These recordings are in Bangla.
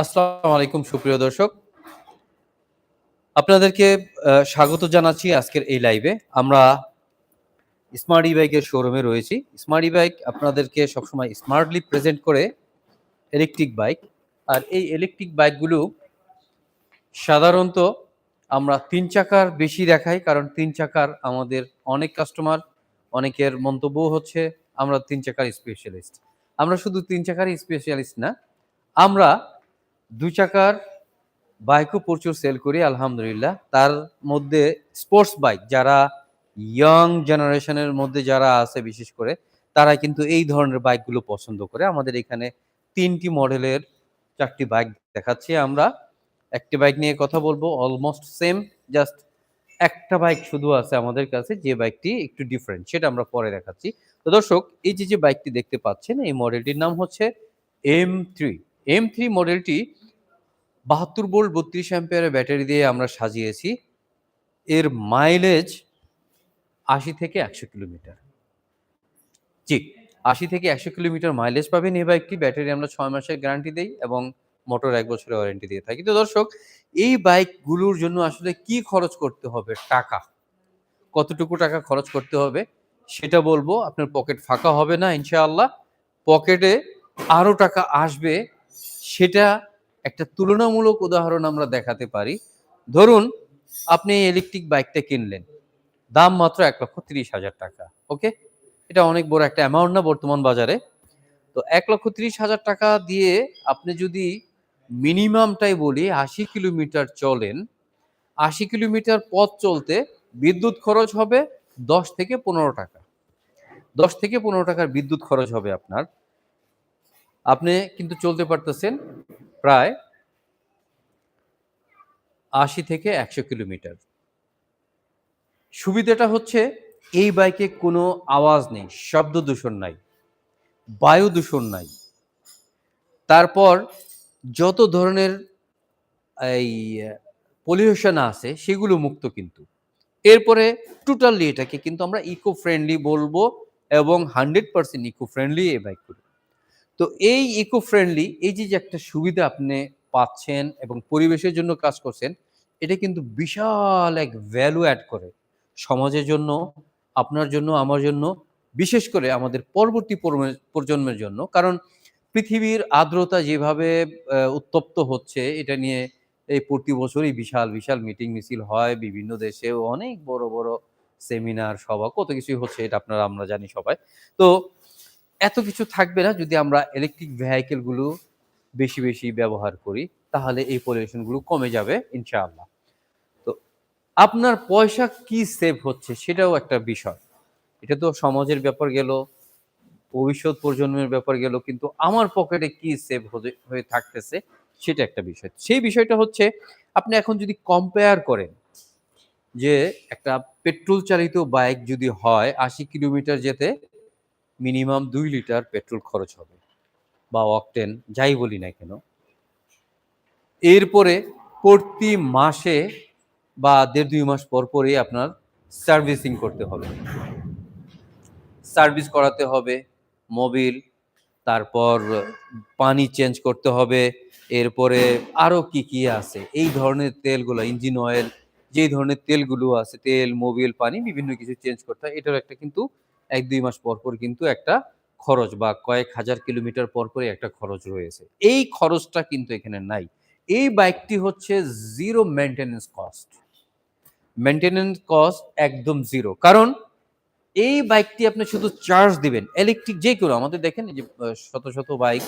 আসসালামু আলাইকুম, সুপ্রিয় দর্শক। আপনাদেরকে স্বাগত জানাচ্ছি আজকের এই লাইভে। আমরা স্মার্ট বাইকের শোরুমে রয়েছি। স্মার্ট বাইক আপনাদেরকে সবসময় স্মার্টলি প্রেজেন্ট করে ইলেকট্রিক বাইক আর এই ইলেকট্রিক বাইকগুলো সাধারণত আমরা তিন চাকার বেশি দেখাই, কারণ তিন চাকার আমাদের অনেক কাস্টমার অনেকের মন্তব্য হচ্ছে, আমরা তিন চাকার স্পেশালিস্ট আমরা শুধু তিন চাকার স্পেশালিস্ট না, আমরা দুই চাকার বাইকও প্রচুর সেল করি, আলহামদুলিল্লাহ। তার মধ্যে স্পোর্টস বাইক যারা ইয়ং জেনারেশনের মধ্যে যারা আছে বিশেষ করে, তারা কিন্তু এই ধরনের বাইকগুলো পছন্দ করে। আমাদের এখানে তিনটি মডেলের চারটি বাইক দেখাচ্ছি আমরা। একটি বাইক নিয়ে কথা বলব অলমোস্ট সেম জাস্ট একটা বাইক শুধু আছে আমাদের কাছে, যে বাইকটি একটু ডিফারেন্ট সেটা আমরা পরে দেখাচ্ছি। তো দর্শক, এই যে যে বাইকটি দেখতে পাচ্ছেন, এই মডেলটির নাম হচ্ছে এম থ্রি এম থ্রি মডেলটি বাহাত্তর বোল্ট বত্রিশ অ্যাম্পিয়ারের ব্যাটারি দিয়ে আমরা সাজিয়েছি। এর মাইলেজ আশি থেকে একশো কিলোমিটার। জি, আশি থেকে একশো কিলোমিটার মাইলেজ পাবেন। এই বাইকটি ব্যাটারি আমরা ছয় মাসের গ্যারান্টি দিই এবং মোটর এক বছরের ওয়ারেন্টি দিয়ে থাকি। তো দর্শক, এই বাইকগুলোর জন্য আসলে কি খরচ করতে হবে? টাকা। কতটুকু টাকা খরচ করতে হবে? সেটা বলব। আপনার পকেট ফাঁকা হবে না, ইনশাআল্লাহ। পকেটে আরও টাকা আসবে, সেটা একটা তুলনামূলক উদাহরণ আমরা দেখাতে পারি। ধরুন, আপনি ইলেকট্রিক বাইকটা কিনলেন। দাম মাত্র এক লক্ষ তিরিশ হাজার টাকা, ওকে? এটা অনেক বড় একটা অ্যামাউন্ট না বর্তমান বাজারে? তো এক লক্ষ তিরিশ হাজার টাকা দিয়ে আপনি যদি মিনিমামটাই বলি, আশি কিলোমিটার চলেন, আশি কিলোমিটার পথ চলতে বিদ্যুৎ খরচ হবে দশ থেকে পনেরো টাকা। দশ থেকে পনেরো টাকার বিদ্যুৎ খরচ হবে আপনার। আপনি কিন্তু চলতে পারতেছেন প্রায় আশি থেকে একশো কিলোমিটার। সুবিধাটা হচ্ছে এই বাইকে কোনো আওয়াজ নেই, শব্দ দূষণ নাই, বায়ু দূষণ নাই। তারপর যত ধরনের এই পলিউশন আছে সেগুলো মুক্ত কিন্তু। এরপরে টোটালি এটাকে কিন্তু আমরা ইকো ফ্রেন্ডলি বলব এবং হান্ড্রেড পার্সেন্ট ইকো ফ্রেন্ডলি এই বাইকগুলো তো এই ইকো ফ্রেন্ডলি এই যে যে একটা সুবিধা আপনি পাচ্ছেন এবং পরিবেশের জন্য কাজ করছেন, এটা কিন্তু বিশাল এক ভ্যালু অ্যাড করে সমাজের জন্য, আপনার জন্য, আমার জন্য, বিশেষ করে আমাদের পরবর্তী প্রজন্মের- জন্য। কারণ পৃথিবীর আর্দ্রতা যেভাবে উত্তপ্ত হচ্ছে, এটা নিয়ে এই প্রতি বছরই বিশাল বিশাল মিটিং মিছিল হয় বিভিন্ন দেশে। অনেক বড় বড় সেমিনার সভা, কত কিছুই হচ্ছে, এটা আপনারা, আমরা জানি সবাই। তো এত কিছু থাকবে না যদি আমরা ইলেকট্রিক ভেহিকেলগুলো বেশি বেশি ব্যবহার করি, তাহলে এই পলিউশনগুলো কমে যাবে, ইনশাআল্লাহ। তো আপনার পয়সা কি সেভ হচ্ছে সেটাও একটা বিষয়। এটা তো সমাজের ব্যাপার গেল, ভবিষ্যৎ প্রজন্মের ব্যাপার গেল, কিন্তু আমার পকেটে কি সেভ হয়ে থাকতেছে সেটা একটা বিষয়। সেই বিষয়টা হচ্ছে, আপনি এখন যদি কম্পেয়ার করেন যে একটা পেট্রোল চালিত বাইক যদি হয়, আশি কিলোমিটার যেতে মিনিমাম দুই লিটার পেট্রোল খরচ হবে বা অকটেন, যাই বলি না কেন। এরপরে প্রতি মাসে বা দেড় দুই মাস পর পরই আপনার সার্ভিসিং করতে হবে। সার্ভিস করাতে হবে, মোবিল, তারপর পানি চেঞ্জ করতে হবে, এরপরে আরও কি কি আছে? এই ধরনের তেলগুলো, ইঞ্জিন অয়েল, যেই ধরনের তেলগুলো আছে, তেল, মোবিল, পানি, বিভিন্ন কিছু চেঞ্জ করতে হয় এটার একটা কিন্তু এক দুই মাস পর পর কিন্তু একটা খরচ বা কয়েক হাজার কিলোমিটার পর পরই একটা খরচ রয়েছে। এই খরচটা কিন্তু এখানে নাই। এই বাইকটি হচ্ছে zero maintenance cost maintenance cost একদম জিরো কারণ এই বাইকটি আপনি শুধু চার্জ দিবেন। ইলেকট্রিক যে কোনো, আমাদের দেখেন যে শত শত বাইক।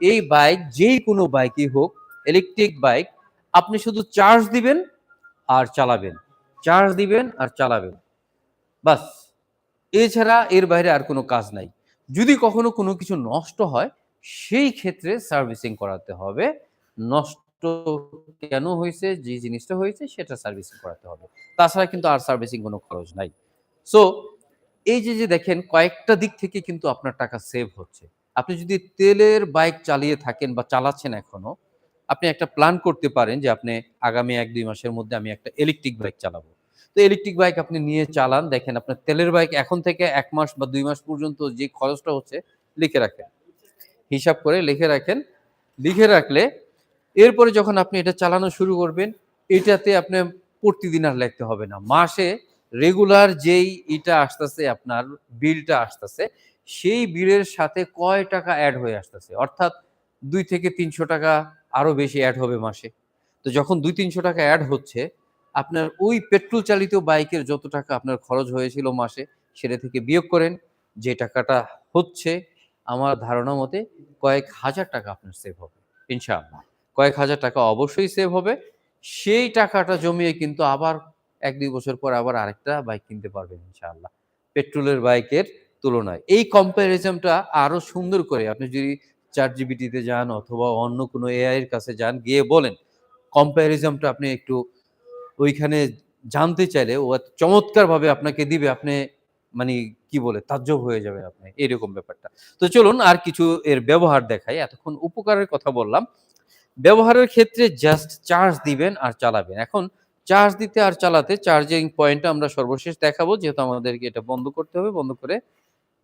এই বাইক যে কোনো বাইকই হোক ইলেকট্রিক বাইক, আপনি শুধু চার্জ দিবেন আর চালাবেন। চার্জ দিবেন আর চালাবেন। বাস। এছাড়া এর বাইরে আর কোনো কাজ নাই। যদি কখনো কোনো কিছু নষ্ট হয়, সেই ক্ষেত্রে সার্ভিসিং করাতে হবে। নষ্ট কেন হয়েছে, যে জিনিসটা হয়েছে, সেটা সার্ভিসিং করাতে হবে। তাছাড়া কিন্তু আর সার্ভিসিং কোনো খরচ নাই। সো এই যে যে দেখেন, কয়েকটা দিক থেকে কিন্তু আপনার টাকা সেভ হচ্ছে। আপনি যদি তেলের বাইক চালিয়ে থাকেন বা চালাচ্ছেন এখনও, আপনি একটা প্ল্যান করতে পারেন যে, আপনি আগামী এক দুই মাসের মধ্যে আমি একটা ইলেকট্রিক বাইক চালাবো। তো ইলেকট্রিক বাইক আপনি নিয়ে চালান। দেখেন আপনার তেলের বাইক এখন থেকে এক মাস বা দুই মাস পর্যন্ত যে খরচটা হচ্ছে, লিখে রাখেন। হিসাব করে লিখে রাখেন। লিখে রাখলে এরপরে যখন আপনি এটা চালানো শুরু করবেন, এটাতে আপনি প্রতিদিন আর লিখতে হবে না। মাসে রেগুলার যেই এটা আসতেছে, আপনার বিলটা আসতেছে, সেই বিলের সাথে কয় টাকা অ্যাড হয়ে আসতেছে? অর্থাৎ দুই থেকে তিনশো টাকা আরও বেশি অ্যাড হবে মাসে। তো যখন দুই তিনশো টাকা অ্যাড হচ্ছে আপনার ওই পেট্রোল চালিত বাইকের যত টাকা আপনার খরচ হয়েছিল মাসে, সেটা থেকে বিয়োগ করেন। যে টাকাটা হচ্ছে, আমার ধারণা মতে কয়েক হাজার টাকা আপনার সেভ হবে, ইনশাআল্লাহ। কয়েক হাজার টাকা অবশ্যই সেভ হবে। সেই টাকাটা জমিয়ে কিন্তু আবার এক দুই বছর পর আবার আরেকটা বাইক কিনতে পারবেন, ইনশাআল্লাহ। পেট্রোলের বাইকের তুলনায়। এই কম্প্যারিজনটা আরও সুন্দর করে আপনি যদি চার জিবিটিতে যান অথবা অন্য কোনো এআই এর কাছে যান, গিয়ে বলেন। কম্প্যারিজমটা আপনি একটু ওইখানে জানতে চাইলে ও চমৎকারভাবে আপনাকে দিবে, আপনি মানে কি বলে, তাজ্জব হয়ে যাবে আপনি এরকম ব্যাপারটা। তো চলুন আর কিছু এর ব্যবহার দেখাই, এতক্ষণ উপকারের কথা বললাম। ব্যবহারের ক্ষেত্রে জাস্ট চার্জ দিবেন আর চালাবেন। এখন চার্জ দিতে আর চালাতে চার্জিং পয়েন্টটা আমরা সর্বশেষ দেখাবো, যেহেতু আমাদেরকে এটা বন্ধ করতে হবে, বন্ধ করে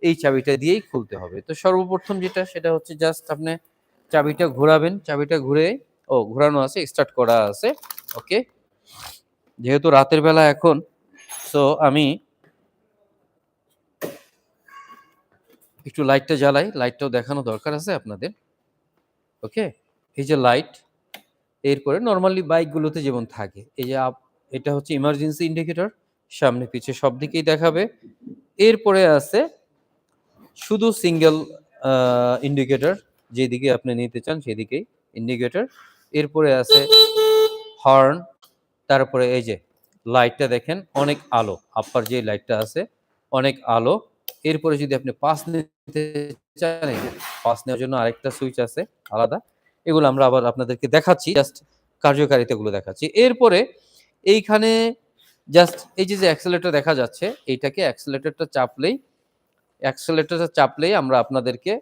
এই চাবিটা দিয়েই খুলতে হবে। তো সর্বপ্রথম যেটা, সেটা হচ্ছে জাস্ট আপনি চাবিটা ঘোরাবেন, চাবিটা ঘুরে, ও, ঘোরানো আছে স্টার্ট করা আছে ওকে যেহেতু রাতের বেলা এখন সো আমি একটু লাইটটা জ্বালাই লাইটটাও দেখানো দরকার আছে আপনাদের ওকে এই যে লাইট এরপরে নর্মালি বাইকগুলোতে যেমন থাকে, এই যে এটা হচ্ছে ইমার্জেন্সি ইন্ডিকেটর সামনে পিছে সব দিকেই দেখাবে। এরপরে আছে শুধু সিঙ্গেল ইন্ডিকেটর যেদিকে আপনি নিতে চান সেদিকেই ইন্ডিকেটর এরপরে আছে হর্ন তারপরে এই যে লাইটটা দেখেন, অনেক আলো আপার যে লাইটটা আছে, অনেক আলো। এরপরে যদি আপনি পাস নিতে চান পাস নেওয়ার জন্য আরেকটা সুইচ আছে, আলাদা। এগুলো আমরা আবার আপনাদেরকে দেখাচ্ছি জাস্ট কার্যকারিতাগুলো দেখাচ্ছি। এরপরে এইখানে জাস্ট এই যে যে অ্যাক্সেলেটর দেখা যাচ্ছে, এইটাকে অ্যাক্সেলেটরটা চাপলেই অ্যাক্সেলেটরটা চাপলেই আমরা আপনাদেরকে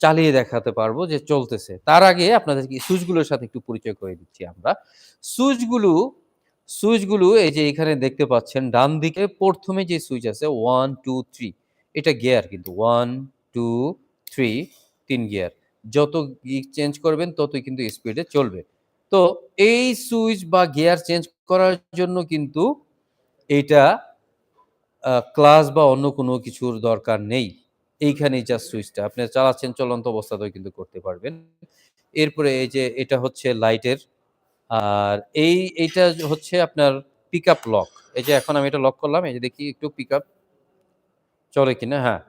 চালিয়ে দেখাতে পারব যে চলতেছে। তার আগে আপনাদেরকে সুইচগুলোর সাথে একটু পরিচয় করে দিচ্ছি আমরা। সুইচগুলো সুইচগুলো এই যে এখানে দেখতে পাচ্ছেন, ডান দিকে প্রথমে যে সুইচ আছে ওয়ান টু থ্রি এটা গিয়ার কিন্তু ওয়ান টু থ্রি তিন গিয়ার। যত চেঞ্জ করবেন, ততই কিন্তু স্পিডে চলবে। তো এই সুইচ বা গিয়ার চেঞ্জ করার জন্য কিন্তু এইটা ক্লাস বা অন্য কোনো কিছুর দরকার নেই। এইখানেই জাস্ট সুইচটা। আপনি চালাচ্ছেন, চলন্ত অবস্থাতেও কিন্তু করতে পারবেন। এরপরে এই যে এটা হচ্ছে লাইটের আর এই, এইটা হচ্ছে আপনার পিক আপ লক এই যে এখন আমি এটা লক করলাম, এই যে দেখি একটু পিক আপ চলে কিনা হ্যাঁ।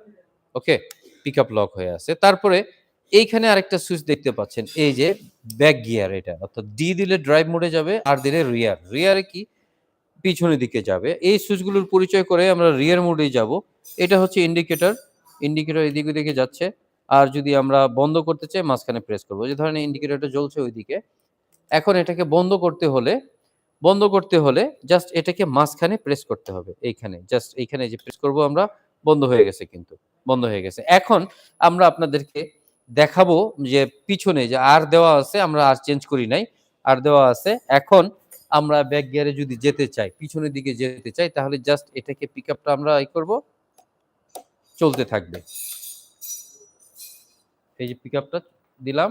ওকে পিক আপ লক হয়ে আছে। তারপরে এইখানে আরেকটা সুইচ দেখতে পাচ্ছেন, এই যে ব্যাক গিয়ার এটা। অর্থাৎ ডি দিলে ড্রাইভ মোডে যাবে আর দিলে রিয়ার রিয়ারে কি? পিছনের দিকে যাবে। এই সুইচগুলোর পরিচয় করে আমরা রিয়ার মোডে যাব। এটা হচ্ছে ইন্ডিকেটর ইন্ডিকেটর এদিক ওদিকে যাচ্ছে। আর যদি আমরা বন্ধ করতে চাই, মাঝখানে প্রেস করব। যে ধরনের ইন্ডিকেটরটা জ্বলছে ওইদিকে। এখন এটাকে বন্ধ করতে হলে, বন্ধ করতে হলে জাস্ট এটাকে মাঝখানে প্রেস করতে হবে, এইখানে জাস্ট এইখানে যে প্রেস করব আমরা, বন্ধ হয়ে গেছে কিন্তু, বন্ধ হয়ে গেছে। এখন আমরা আপনাদেরকে দেখাবো যে পিছনে যে আর দেওয়া আছে, আমরা আর চেঞ্জ করি নাই, আর দেওয়া আছে। এখন আমরা ব্যাক গিয়ারে যদি যেতে চাই, পিছনের দিকে যেতে চাই, তাহলে জাস্ট এটাকে পিক আপটা আমরা ই করব, চলতে থাকবে। এই যে পিক আপটা দিলাম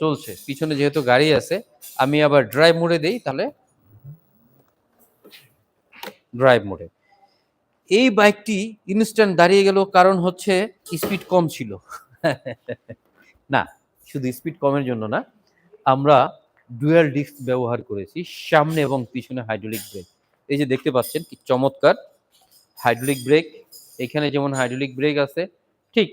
চলছে। পিছনে যেহেতু গাড়ি আছে, আমি আবার ড্রাইভ মোডে দেই, তাহলে ড্রাইভ মোডে এই বাইকটি ইনস্ট্যান্ট দাঁড়িয়ে গেল, কারণ হচ্ছে স্পিড কম ছিল। না, শুধু স্পিড কমের জন্য না, আমরা ডুয়াল ডিস্ক ব্যবহার করেছি, সামনে এবং পিছনে হাইড্রোলিক ব্রেক এই যে দেখতে পাচ্ছেন, কি চমৎকার। হাইড্রোলিক ব্রেক এখানে যেমন হাইড্রোলিক ব্রেক আছে, ঠিক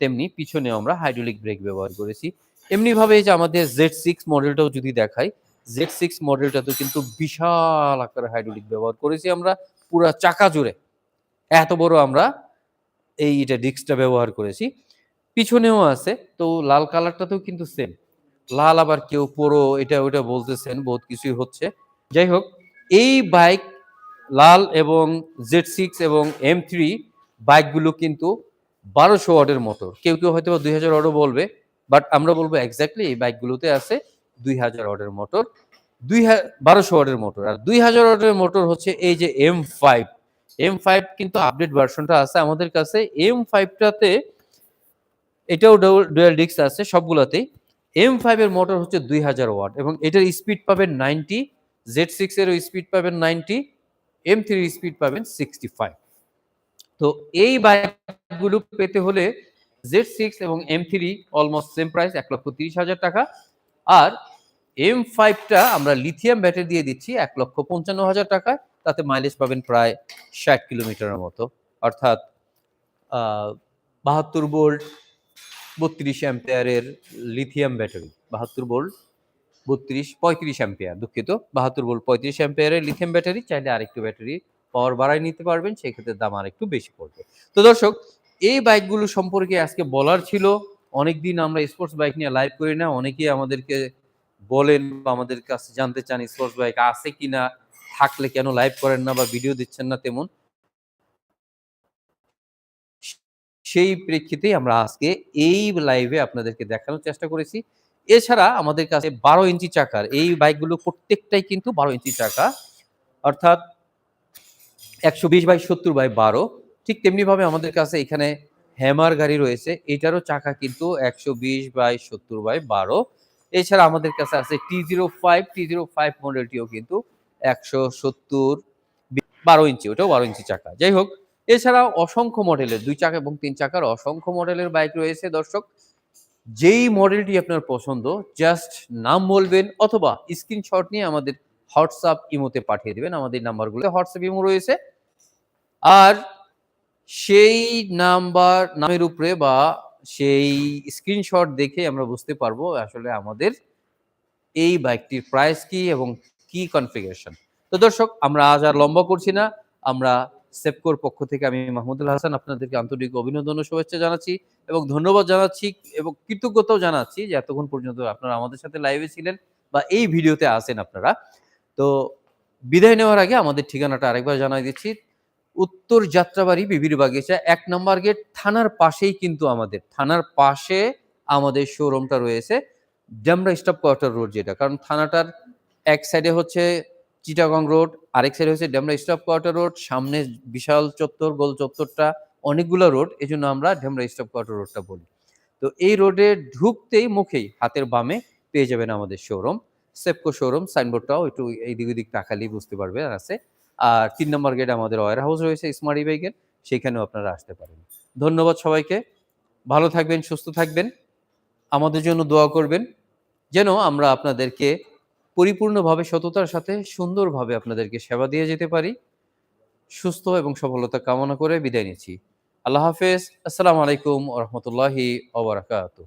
তেমনি পিছনে আমরা হাইড্রোলিক ব্রেক ব্যবহার করেছি। এমনিভাবে যে আমাদের জেড সিক্স মডেলটাও যদি দেখাই জেড সিক্স মডেলটাতে কিন্তু বিশাল আকারে হাইড্রোলিক ব্যবহার করেছি আমরা, পুরো চাকা জুড়ে। এত বড় আমরা এই এটা ডিস্কটা ব্যবহার করেছি। পিছনেও আছে, তো লাল কালারটাতেও কিন্তু সেম লাল আবার কেউ পুরো এটা ওটা বলতেছেন, বহুত কিছুই হচ্ছে। যাই হোক, এই বাইক লাল এবং জেড সিক্স এবং এম থ্রি বাইকগুলো কিন্তু বারোশো ওয়াটের মোটর কেউ কেউ হয়তো দুই হাজার ওয়াটও বলবে বাট আমরা বলব এক্স্যাক্টলি এই বাইকগুলোতে আছে দুই হাজার ওয়াটের মোটর, দুই বারোশো ওয়াটের মোটর। আর দুই হাজার ওয়াটের মোটর হচ্ছে এই যে এম ফাইভ এম ফাইভ কিন্তু আপডেট ভার্সনটা আছে আমাদের কাছে। এম ফাইভটাতে এটাও ডুয়াল ডিস্ক আছে সবগুলোতেই। এম ফাইভের মোটর হচ্ছে দুই হাজার ওয়াট এবং এটার স্পিড পাবেন নাইনটি জেড সিক্স এরও স্পিড পাবেন নাইনটি এম থ্রির স্পিড পাবেন সিক্সটি ফাইভ তো এই বাইকগুলো পেতে হলে জেড সিক্স এবং M three almost same price এক লক্ষ তিরিশ হাজার টাকা। আর এম ফাইভটা আমরা লিথিয়াম ব্যাটারি দিয়ে দিচ্ছি এক লক্ষ পঞ্চান্ন হাজার টাকায় তাতে মাইলেজ পাবেন প্রায় ষাট কিলোমিটারের মতো। অর্থাৎ বাহাত্তর বোল্ট বত্রিশ অ্যাম্পেয়ারের লিথিয়াম ব্যাটারি বাহাত্তর বোল্ট বত্রিশ, পঁয়ত্রিশ অ্যাম্পেয়ার দুঃখিত, বাহাত্তর বোল্ট পঁয়ত্রিশ অ্যাম্পেয়ারের লিথিয়াম ব্যাটারি চাইলে আরেকটু ব্যাটারি পাওয়ার বাড়াই নিতে পারবেন সেই ক্ষেত্রে দাম আর একটু বেশি পড়বে। তো দর্শক এই বাইকগুলো সম্পর্কে আজকে বলার ছিল। অনেকদিন আমরা স্পোর্টস বাইক নিয়ে লাইভ করি না। অনেকেই আমাদেরকে বলেন বা আমাদের কাছে জানতে চান স্পোর্টস বাইক আছে কিনা, থাকলে কেন লাইভ করেন না বা ভিডিও দিচ্ছেন না তেমন। সেই প্রেক্ষিতেই আমরা আজকে এই লাইভে আপনাদেরকে দেখানোর চেষ্টা করেছি। এছাড়া আমাদের কাছে বারো ইঞ্চি চাকার, এই বাইকগুলো প্রত্যেকটাই কিন্তু বারো ইঞ্চি চাকা। অর্থাৎ একশো বিশ বাই সত্তর বাই বারো। ঠিক তেমনিভাবে আমাদের কাছে এখানে হ্যামার গাড়ি রয়েছে। এটারও চাকা কিন্তু একশো বিশ বাই সত্তর বাই বারো। এছাড়া আমাদের কাছে আছে T zero five T zero five মডেলটিও কিন্তু একশো সত্তর বারো ইঞ্চি, ওটাও বারো ইঞ্চি চাকা। যাই হোক এছাড়াও অসংখ্য মডেলের দুই চাকা এবং তিন চাকার অসংখ্য মডেলের বাইক রয়েছে দর্শক। যেই মডেলটি আপনার পছন্দ জাস্ট নাম বলবেন অথবা স্ক্রিনশট নিয়ে আমাদের হোয়াটসঅ্যাপ ইমোতে পাঠিয়ে দেবেন। আমাদের নাম্বারগুলো হোয়াটসঅ্যাপ ইমো রয়েছে। আর সেই নাম্বার, নামের উপরে বা সেই স্ক্রিনশট দেখে আমরা বুঝতে পারব আসলে আমাদের এই বাইকটির প্রাইস কি এবং কি কনফিগারেশন তো দর্শক, আমরা আজ আর লম্বা করছি না। আমরা সেপকোর পক্ষ থেকে আমি মাহমুদুল হাসান আপনাদেরকে আন্তরিক অভিনন্দন ও শুভেচ্ছা জানাচ্ছি এবং ধন্যবাদ জানাচ্ছি এবং কৃতজ্ঞতাও জানাচ্ছি যে এতক্ষণ পর্যন্ত আপনারা আমাদের সাথে লাইভে ছিলেন বা এই ভিডিওতে আসেন আপনারা। তো বিদায় নেওয়ার আগে আমাদের ঠিকানাটা আরেকবার জানাই দিচ্ছি। উত্তর যাত্রাবাড়ি বিবির বাগিচা এক নম্বর গেট, থানার পাশেই কিন্তু আমাদের, থানার পাশে আমাদের শোরুমটা রয়েছে ডেমরা স্টপ কোয়ার্টার রোড যেটা, কারণ থানাটার এক সাইডে হচ্ছে চিটাগং রোড আরেক সাইডে হচ্ছে ডেমরা স্টপ কোয়ার্টার রোড সামনে বিশাল চত্বর, গোল চত্বরটা, অনেকগুলো রোড এই জন্য আমরা ডেমরা স্টপ কোয়ার্টার রোডটা বলি। তো এই রোডে ঢুকতেই মুখেই, হাতের বামে পেয়ে যাবেন আমাদের শোরুম সেপকো শোরুম সাইনবোর্ডটাও একটু এইদিক ওদিক তাকালেই বুঝতে পারবে আছে। আর তিন নম্বর গেট আমাদের ওয়ার হাউস রয়েছে স্মার্ট ই বাইকের সেখানেও আপনারা আসতে পারেন। ধন্যবাদ সবাইকে। ভালো থাকবেন, সুস্থ থাকবেন। আমাদের জন্য দোয়া করবেন, যেন আমরা আপনাদেরকে পরিপূর্ণভাবে সততার সাথে সুন্দরভাবে আপনাদেরকে সেবা দিয়ে যেতে পারি। সুস্থ এবং সফলতা কামনা করে বিদায় নিচ্ছি। আল্লাহ হাফেজ। আসসালামু আলাইকুম রহমতুল্লাহি ওবরাকাতু